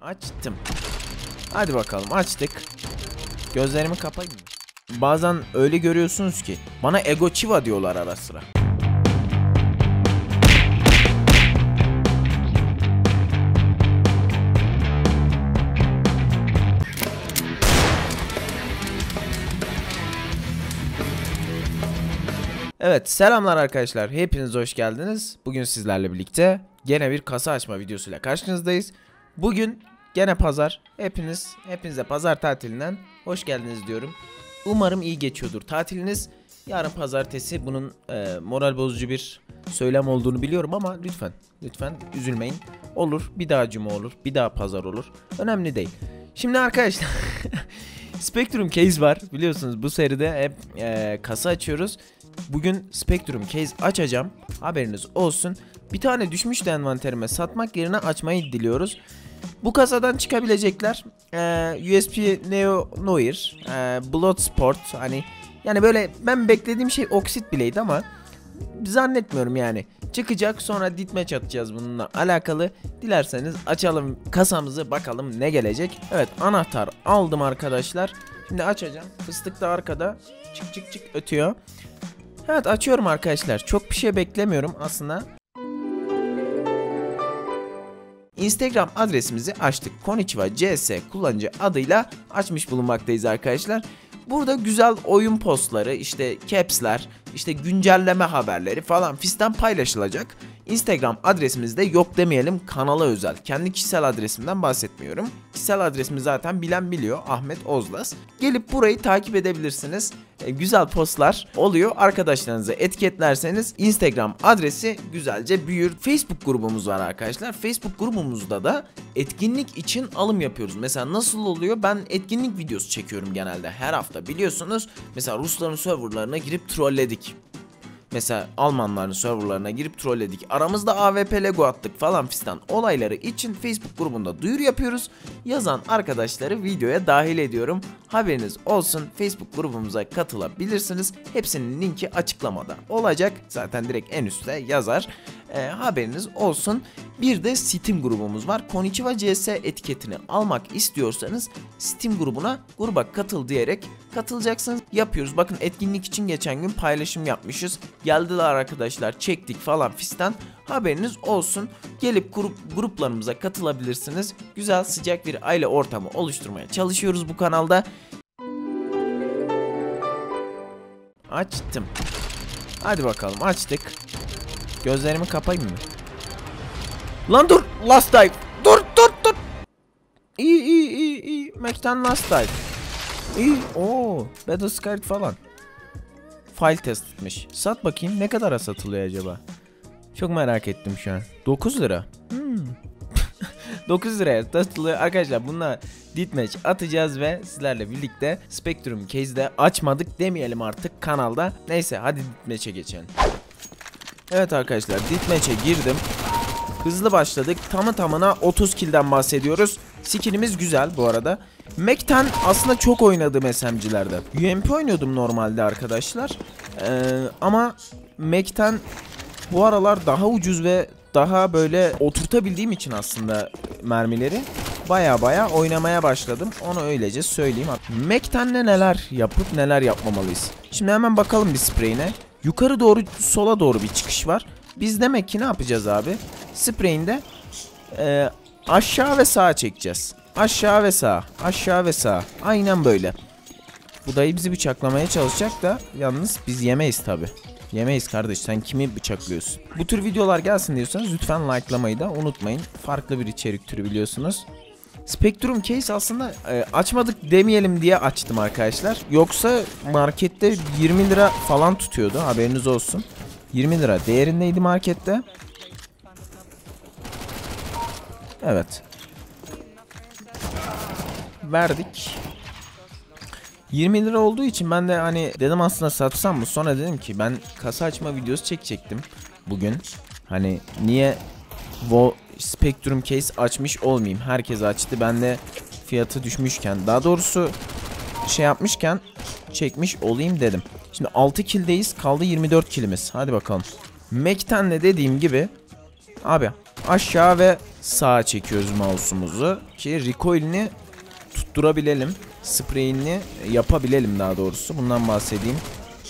Açtım. Hadi bakalım açtık. Gözlerimi kapayım mı? Bazen öyle görüyorsunuz ki bana ego chiva diyorlar ara sıra. Evet selamlar arkadaşlar hepiniz hoş geldiniz. Bugün sizlerle birlikte gene bir kasa açma videosuyla karşınızdayız. Bugün gene pazar. Hepiniz hepinize pazar tatilinden hoş geldiniz diyorum. Umarım iyi geçiyordur tatiliniz. Yarın pazartesi bunun e, moral bozucu bir söylem olduğunu biliyorum ama lütfen lütfen üzülmeyin. Olur bir daha cuma olur bir daha pazar olur. Önemli değil. Şimdi arkadaşlar Spectrum Case var biliyorsunuz bu seride hep e, kasa açıyoruz. Bugün Spectrum Case açacağım. Haberiniz olsun. Bir tane düşmüştü envanterime satmak yerine açmayı diliyoruz. Bu kasadan çıkabilecekler e, USP Neo Noir, e, Bloodsport hani yani böyle ben beklediğim şey Oksit bileydi ama zannetmiyorum yani. Çıkacak sonra ditmeç atacağız bununla alakalı. Dilerseniz açalım kasamızı bakalım ne gelecek. Evet anahtar aldım arkadaşlar. Şimdi açacağım. Fıstık da arkada çık çık çık ötüyor. Evet açıyorum arkadaşlar. Çok bir şey beklemiyorum aslında. Instagram adresimizi açtık. Konichiwa CS kullanıcı adıyla açmış bulunmaktayız arkadaşlar. Burada güzel oyun postları, işte caps'ler, işte güncelleme haberleri falan fistan paylaşılacak. Instagram adresimizde yok demeyelim kanala özel. Kendi kişisel adresimden bahsetmiyorum. Kişisel adresimi zaten bilen biliyor Ahmet Ozlas. Gelip burayı takip edebilirsiniz. E, güzel postlar oluyor. Arkadaşlarınızı etiketlerseniz Instagram adresi güzelce büyür. Facebook grubumuz var arkadaşlar. Facebook grubumuzda da etkinlik için alım yapıyoruz. Mesela nasıl oluyor? Ben etkinlik videosu çekiyorum genelde her hafta biliyorsunuz. Mesela Rusların serverlarına girip trolledik. Mesela Almanların serverlarına girip trolledik. Aramızda AWP Lego attık falan fistan olayları için Facebook grubunda duyuru yapıyoruz. Yazan arkadaşları videoya dahil ediyorum. Haberiniz olsun Facebook grubumuza katılabilirsiniz. Hepsinin linki açıklamada olacak. Zaten direkt en üstte yazar. E, haberiniz olsun. Bir de Steam grubumuz var. Konichiwa CS etiketini almak istiyorsanız Steam grubuna gruba katıl diyerek katılacaksınız. Yapıyoruz. Bakın etkinlik için geçen gün paylaşım yapmışız. Geldiler arkadaşlar çektik falan fistan. Haberiniz olsun. Gelip grup gruplarımıza katılabilirsiniz. Güzel sıcak bir aile ortamı oluşturmaya çalışıyoruz bu kanalda. Açtım. Hadi bakalım açtık. Gözlerimi kapayım mı? Lan dur! Last dive! Dur dur dur! İyi iyi iyi iyi. Mac'ten last dive. İyi. Oo, Battle Scarlet falan. File test etmiş. Sat bakayım ne kadara satılıyor acaba? Çok merak ettim şu an. 9 lira. Hmm. 9 liraya satılıyor. Arkadaşlar bununla Ditmatch atacağız ve sizlerle birlikte Spectrum Case'de açmadık demeyelim artık kanalda. Neyse hadi Ditmatch'e geçelim. Evet arkadaşlar Ditmatch'e girdim. Hızlı başladık. Tamı tamına 30 kill'den bahsediyoruz. Skinimiz güzel bu arada. Mac'ten aslında çok oynadım SMG'lerde. UMP oynuyordum normalde arkadaşlar. Ee, ama Mac'ten bu aralar daha ucuz ve daha böyle oturtabildiğim için aslında mermileri baya baya oynamaya başladım. Onu öylece söyleyeyim. Mac'ten ne neler yapıp neler yapmamalıyız. Şimdi hemen bakalım bir spreyine. Yukarı doğru sola doğru bir çıkış var. Biz demek ki ne yapacağız abi? Spreyinde e, aşağı ve sağa çekeceğiz. Aşağı ve sağ. Aşağı ve sağ. Aynen böyle. Bu dayı bizi bıçaklamaya çalışacak da yalnız biz yemeyiz tabi. Yemeyiz kardeş sen kimi bıçaklıyorsun? Bu tür videolar gelsin diyorsanız lütfen likelamayı da unutmayın. Farklı bir içerik türü biliyorsunuz. Spectrum Case aslında e, açmadık demeyelim diye açtım arkadaşlar. Yoksa markette 20 lira falan tutuyordu haberiniz olsun. 20 lira değerindeydi markette. Evet. Verdik. 20 lira olduğu için ben de hani dedim aslında satsam mı? Sonra dedim ki ben kasa açma videosu çekecektim bugün. Hani niye Vo Spectrum case açmış olmayayım? Herkes açtı. Ben de fiyatı düşmüşken daha doğrusu şey yapmışken çekmiş olayım dedim. Şimdi 6 killdeyiz. Kaldı 24 killimiz. Hadi bakalım. Mac'ten de dediğim gibi abi aşağı ve sağa çekiyoruz mouse'umuzu ki recoil'ini tutturabilelim. Spreyini yapabilelim daha doğrusu. Bundan bahsedeyim.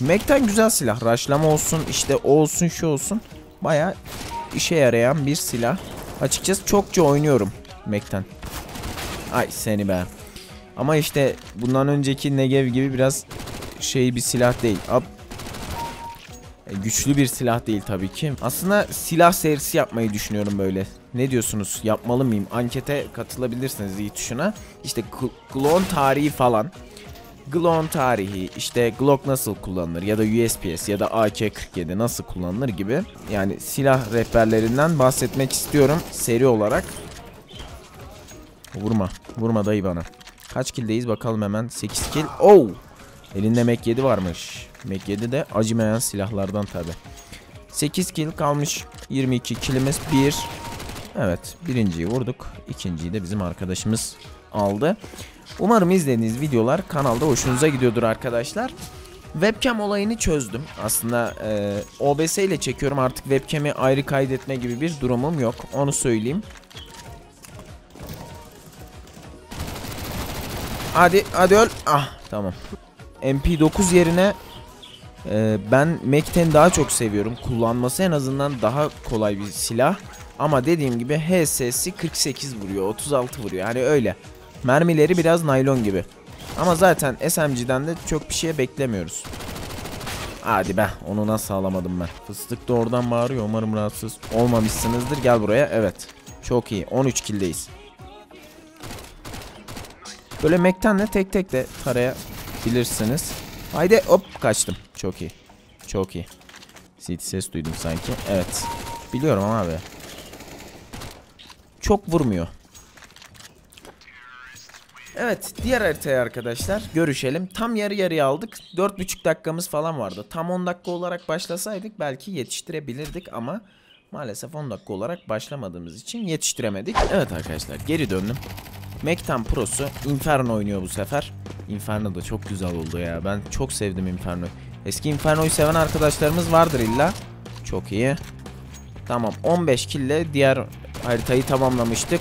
Mac'ten güzel silah. Raşlama olsun, işte o olsun, şu olsun. Baya işe yarayan bir silah. Açıkçası çokça oynuyorum Mac'ten. Ay seni be. Ama işte bundan önceki Negev gibi biraz şey bir silah değil. Ab e, güçlü bir silah değil tabii ki. Aslında silah serisi yapmayı düşünüyorum böyle. Ne diyorsunuz? Yapmalı mıyım? Ankete katılabilirsiniz iyi tuşuna. İşte Glon tarihi falan. Glon tarihi, işte Glock nasıl kullanılır ya da USPS ya da AK-47 nasıl kullanılır gibi. Yani silah rehberlerinden bahsetmek istiyorum seri olarak. Vurma. Vurma dayı bana. Kaç killdeyiz bakalım hemen. 8 kill. Oh! Elinde Mac 7 varmış. Mac 7 de acımayan silahlardan tabi. 8 kill kalmış. 22 killimiz 1. Evet birinciyi vurduk. İkinciyi de bizim arkadaşımız aldı. Umarım izlediğiniz videolar kanalda hoşunuza gidiyordur arkadaşlar. Webcam olayını çözdüm. Aslında e, OBS ile çekiyorum artık webcam'i ayrı kaydetme gibi bir durumum yok. Onu söyleyeyim. Hadi hadi öl. Ah tamam. MP9 yerine e, ben Mac daha çok seviyorum. Kullanması en azından daha kolay bir silah. Ama dediğim gibi HS'si 48 vuruyor, 36 vuruyor. Yani öyle. Mermileri biraz naylon gibi. Ama zaten SMG'den de çok bir şey beklemiyoruz. Hadi be onu nasıl alamadım ben. Fıstık da oradan bağırıyor umarım rahatsız olmamışsınızdır. Gel buraya evet. Çok iyi 13 killdeyiz. Böyle Mac'ten de tek tek de tarayabilirsiniz. Haydi hop kaçtım. Çok iyi. Çok iyi. CT ses duydum sanki. Evet. Biliyorum abi. Çok vurmuyor. Evet diğer haritaya arkadaşlar görüşelim. Tam yarı yarıya aldık. 4,5 dakikamız falan vardı. Tam 10 dakika olarak başlasaydık belki yetiştirebilirdik ama maalesef 10 dakika olarak başlamadığımız için yetiştiremedik. Evet arkadaşlar geri döndüm. Mektan Pro'su Inferno oynuyor bu sefer. Inferno da çok güzel oldu ya. Ben çok sevdim Inferno'yu. Eski Inferno'yu seven arkadaşlarımız vardır illa. Çok iyi. Tamam 15 kill ile diğer haritayı tamamlamıştık.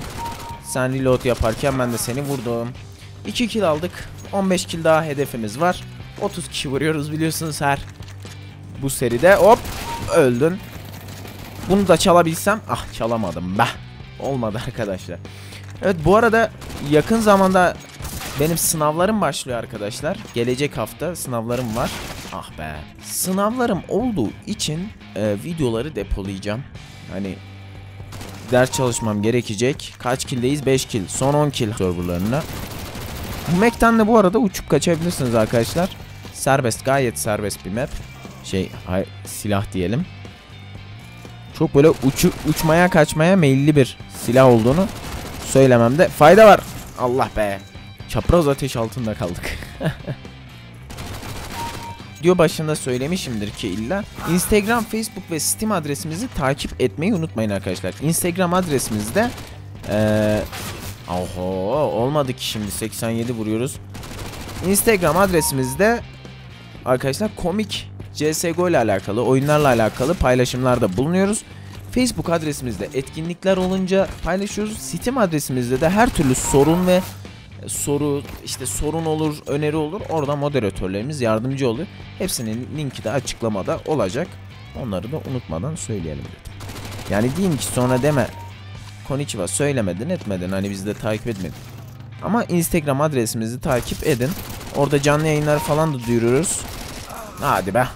Sen reload yaparken ben de seni vurdum. 2 kill aldık. 15 kill daha hedefimiz var. 30 kişi vuruyoruz biliyorsunuz her. Bu seride hop öldün. Bunu da çalabilsem. Ah çalamadım be. Olmadı arkadaşlar. Evet bu arada yakın zamanda benim sınavlarım başlıyor arkadaşlar. Gelecek hafta sınavlarım var. Ah be. Sınavlarım olduğu için e, videoları depolayacağım. Hani ders çalışmam gerekecek. Kaç killdeyiz? 5 kill. Son 10 kill serverlarına. Bu map'ten de bu arada uçup kaçabilirsiniz arkadaşlar. Serbest gayet serbest bir map. Şey hay, silah diyelim. Çok böyle uçu, uçmaya kaçmaya meyilli bir silah olduğunu söylememde fayda var. Allah be. Çapraz ateş altında kaldık. Video başında söylemişimdir ki illa Instagram, Facebook ve Steam adresimizi takip etmeyi unutmayın arkadaşlar. Instagram adresimizde ee, oho olmadı ki şimdi 87 vuruyoruz. Instagram adresimizde arkadaşlar komik CSGO ile alakalı, oyunlarla alakalı paylaşımlarda bulunuyoruz. Facebook adresimizde etkinlikler olunca paylaşıyoruz. Steam adresimizde de her türlü sorun ve soru, işte sorun olur, öneri olur. Orada moderatörlerimiz yardımcı oluyor. Hepsinin linki de açıklamada olacak. Onları da unutmadan söyleyelim dedim. Yani diyeyim ki sonra deme Konichiwa söylemedin etmedin hani bizi de takip etmedin. Ama Instagram adresimizi takip edin. Orada canlı yayınlar falan da duyuruyoruz. Hadi be.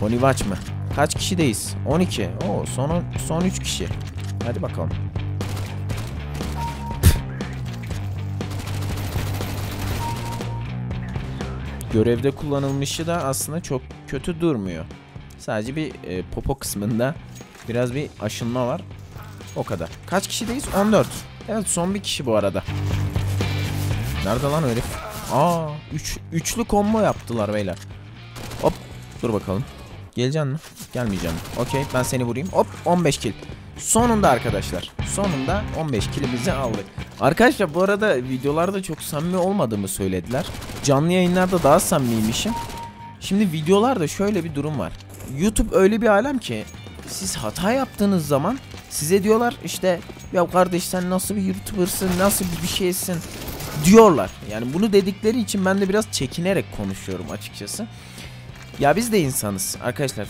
Konivaç mı? Kaç kişideyiz? 12. Oo, son son 3 kişi. Hadi bakalım. Görevde kullanılmışı da aslında çok kötü durmuyor. Sadece bir e, popo kısmında biraz bir aşınma var. O kadar. Kaç kişideyiz? 14. Evet son bir kişi bu arada. Nerede lan herif? Aa, üç, üçlü combo yaptılar beyler. Hop, dur bakalım. Geleceksin mi? Gelmeyeceğim. Okey ben seni vurayım. Hop 15 kill. Sonunda arkadaşlar. Sonunda 15 killimizi aldık. Arkadaşlar bu arada videolarda çok samimi olmadığımı söylediler. Canlı yayınlarda daha samimiymişim. Şimdi videolarda şöyle bir durum var. YouTube öyle bir alem ki siz hata yaptığınız zaman Size diyorlar işte ya kardeş sen nasıl bir YouTuber'sın, nasıl bir şeysin diyorlar. Yani bunu dedikleri için ben de biraz çekinerek konuşuyorum açıkçası. Ya biz de insanız arkadaşlar.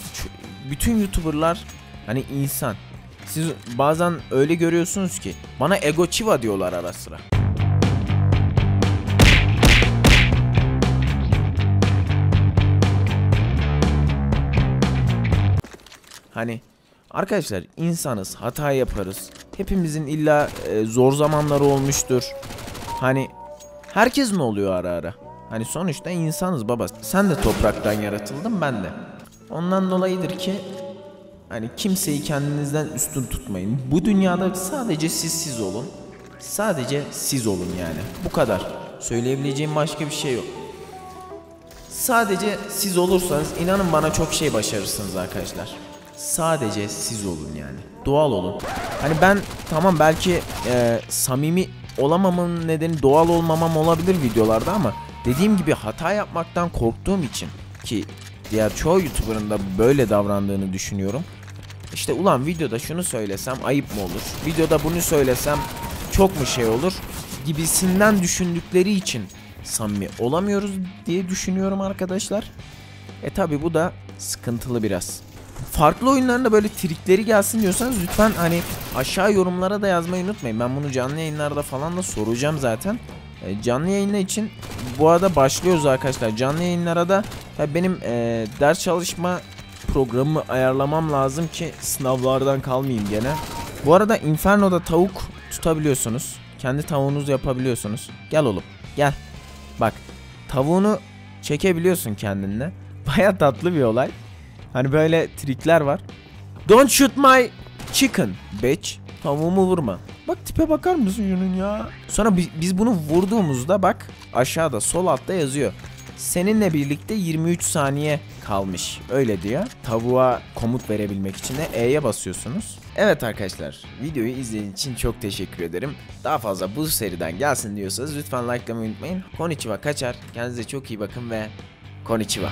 Bütün YouTuber'lar hani insan. Siz bazen öyle görüyorsunuz ki bana ego chiva diyorlar ara sıra. Hani arkadaşlar insanız, hata yaparız. Hepimizin illa e, zor zamanları olmuştur. Hani herkes mi oluyor ara ara? Hani sonuçta insanız baba. Sen de topraktan yaratıldın ben de. Ondan dolayıdır ki hani kimseyi kendinizden üstün tutmayın. Bu dünyada sadece siz siz olun. Sadece siz olun yani. Bu kadar. Söyleyebileceğim başka bir şey yok. Sadece siz olursanız inanın bana çok şey başarırsınız arkadaşlar. Sadece siz olun yani. Doğal olun. Hani ben tamam belki e, samimi olamamın nedeni doğal olmamam olabilir videolarda ama dediğim gibi hata yapmaktan korktuğum için ki diğer çoğu YouTuber'ın da böyle davrandığını düşünüyorum. İşte ulan videoda şunu söylesem ayıp mı olur? Videoda bunu söylesem çok mu şey olur? Gibisinden düşündükleri için samimi olamıyoruz diye düşünüyorum arkadaşlar. E tabi bu da sıkıntılı biraz. Farklı oyunlarında böyle trikleri gelsin diyorsanız lütfen hani aşağı yorumlara da yazmayı unutmayın. Ben bunu canlı yayınlarda falan da soracağım zaten. E, canlı yayınla için bu arada başlıyoruz arkadaşlar. Canlı yayınlara da benim e, ders çalışma programı ayarlamam lazım ki sınavlardan kalmayayım gene. Bu arada Inferno'da tavuk tutabiliyorsunuz. Kendi tavuğunuzu yapabiliyorsunuz. Gel oğlum gel. Bak tavuğunu çekebiliyorsun kendinle. Baya tatlı bir olay. Hani böyle trikler var. Don't shoot my chicken bitch. Tavuğumu vurma. Bak tipe bakar mısın şunun ya? Sonra bi- biz bunu vurduğumuzda bak aşağıda sol altta yazıyor. Seninle birlikte 23 saniye kalmış. Öyle diyor. Tavuğa komut verebilmek için de E'ye basıyorsunuz. Evet arkadaşlar videoyu izlediğiniz için çok teşekkür ederim. Daha fazla bu seriden gelsin diyorsanız lütfen likelamayı unutmayın. Konnichiwa kaçar. Kendinize çok iyi bakın ve Konnichiwa.